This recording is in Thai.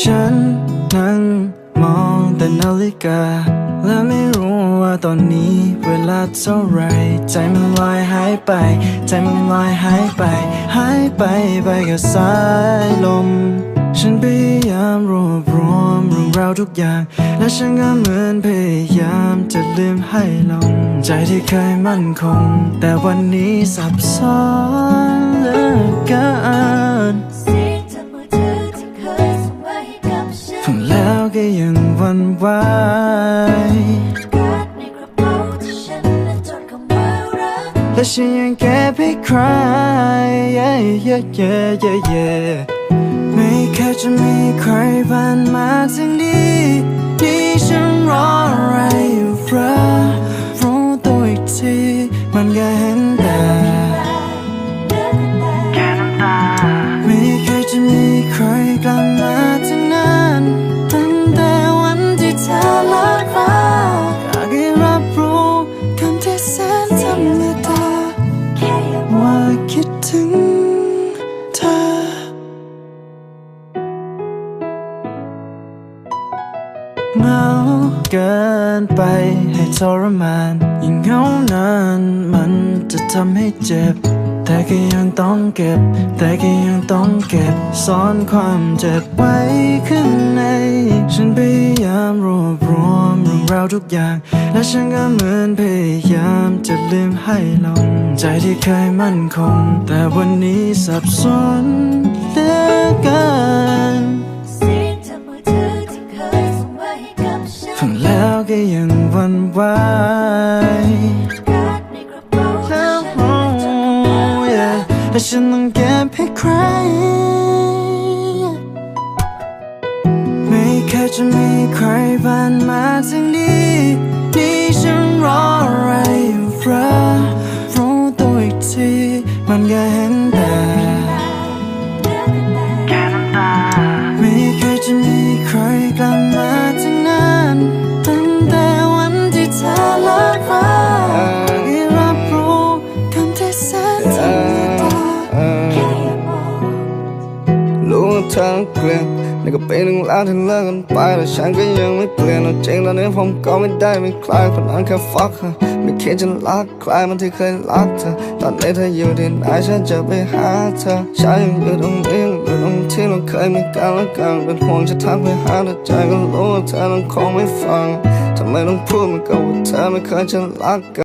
ฉันนั่งมองแต่นาฬิกา และไม่รู้ว่าตอนนี้เวลาเท่าไร ใจมันลอยหายไป ใจมันลอยหายไป หายไปไปกับสายลม ฉันพยายามรวบรวมเรื่องราวทุกอย่าง และฉันก็เหมือนพยายามจะลืมให้ลง ใจที่เคยมั่นคง แต่วันนี้สับสนเหลือเกิน ว่ารักและฉันยังเก็บให้ใคร yeah, yeah, yeah, yeah, yeah ไม่เคยจะมีใครผ่านมาถึงนี้ที่ฉันรออะไรอยู่ราะรู้ตัวอีกทีมันก็ เหงาเกินไปให้ทรมาน ยิ่งเหงานานมันจะทำให้เจ็บ แต่ก็ยังต้องเก็บ แต่ก็ยังต้องเก็บซ่อนความเจ็บไว้ข้างใน ฉันพยายามรวบรวมเรื่องราวทุกอย่าง และฉันก็เหมือนพยายามจะลืมให้ลง ใจที่เคยมั่นคง แต่วันนี้สับสนเลือ ก็ยังวันไหวแล้วฉันนั้นจดคำว่ารักและฉันต้องเก็บให้ใคร ไม่เคยจะมีใครผ่านมาถึงนี้ที่ฉันรออะไรอยู่ราะรู้ตัวอีกทีมันก็ เธอเกลียนี่ก็เป็นหนึ่งล้านที่เลิกกันไปแต่ฉันก็ยังไม่เปลี่ยนเอาจริงตอนนี้ผมก็ไม่ได้เป็นใครคนนั้นแค่ฟักเธอไม่คิดจะรักใครมันที่เคยรักเธอตอนนี้เธออยู่ที่ไหนฉันจะไปหาเธอฉันยังอยู่ตรงนี้อยู่ตรงที่เราเคยมีกันและกันเป็นห่วงจะทักไปหาแต่ใจก็รู้ว่าเธอต้องคงไม่ฟังทำไมต้องพูดมือนกับว่าเธอไม่เคยจะรักกัน